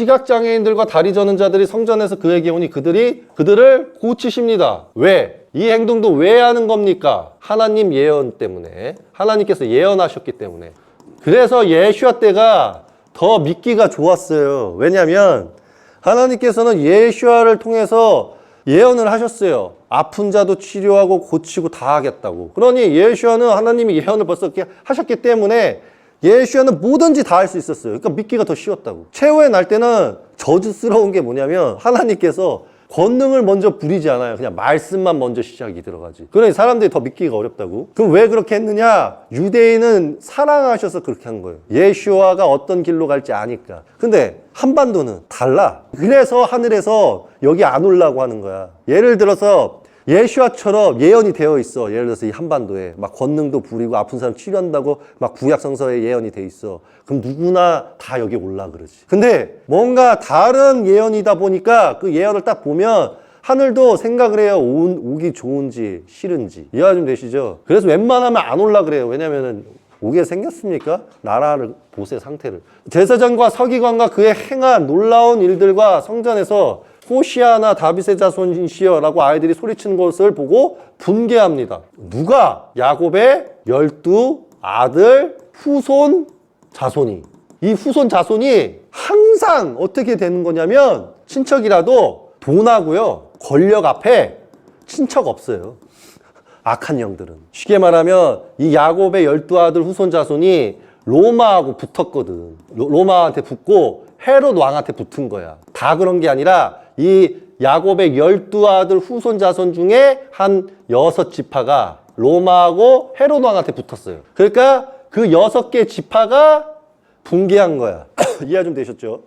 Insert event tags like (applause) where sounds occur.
시각장애인들과 다리 저는 자들이 성전에서 그에게 오니 그들이 그들을 고치십니다. 왜? 이 행동도 왜 하는 겁니까? 하나님 예언 때문에. 하나님께서 예언하셨기 때문에. 그래서 예슈아 때가 더 믿기가 좋았어요. 왜냐하면 하나님께서는 예슈아를 통해서 예언을 하셨어요. 아픈 자도 치료하고 고치고 다 하겠다고. 그러니 예슈아는 하나님이 예언을 벌써 하셨기 때문에 예슈아는 뭐든지 다 할 수 있었어요. 그러니까 믿기가 더 쉬웠다고. 최후의 날 때는 저주스러운 게 뭐냐면 하나님께서 권능을 먼저 부리지 않아요. 그냥 말씀만 먼저 시작이 들어가지. 그러니 사람들이 더 믿기가 어렵다고. 그럼 왜 그렇게 했느냐? 유대인은 사랑하셔서 그렇게 한 거예요. 예슈아가 어떤 길로 갈지 아니까. 근데 한반도는 달라. 그래서 하늘에서 여기 안 올라고 하는 거야. 예를 들어서 예슈아처럼 예언이 되어 있어. 예를 들어서 이 한반도에 막 권능도 부리고 아픈 사람 치료한다고 막 구약 성서에 예언이 돼 있어. 그럼 누구나 다 여기 올라 그러지. 근데 뭔가 다른 예언이다 보니까 그 예언을 딱 보면 하늘도 생각을 해요. 온, 오기 좋은지 싫은지. 이해가 좀 되시죠? 그래서 웬만하면 안 올라 그래요. 왜냐면은 오게 생겼습니까? 나라를 보세 상태를. 제사장과 서기관과 그의 행한 놀라운 일들과 성전에서 호시아나 다윗의 자손이시여라고 아이들이 소리치는 것을 보고 분개합니다. 누가? 야곱의 열두 아들 후손 자손이. 이 후손 자손이 항상 어떻게 되는 거냐면 친척이라도 돈하고요 권력 앞에 친척 없어요. 악한 영들은. 쉽게 말하면 이 야곱의 열두 아들 후손 자손이 로마하고 붙었거든. 로- 로마한테 붙고 헤롯 왕한테 붙은 거야. 다 그런 게 아니라 이 야곱의 열두 아들 후손 자손 중에 한 여섯 지파가 로마하고 헤롯 왕한테 붙었어요. 그러니까 그 여섯 개 지파가 붕괴한 거야. (coughs) 이해 좀 되셨죠?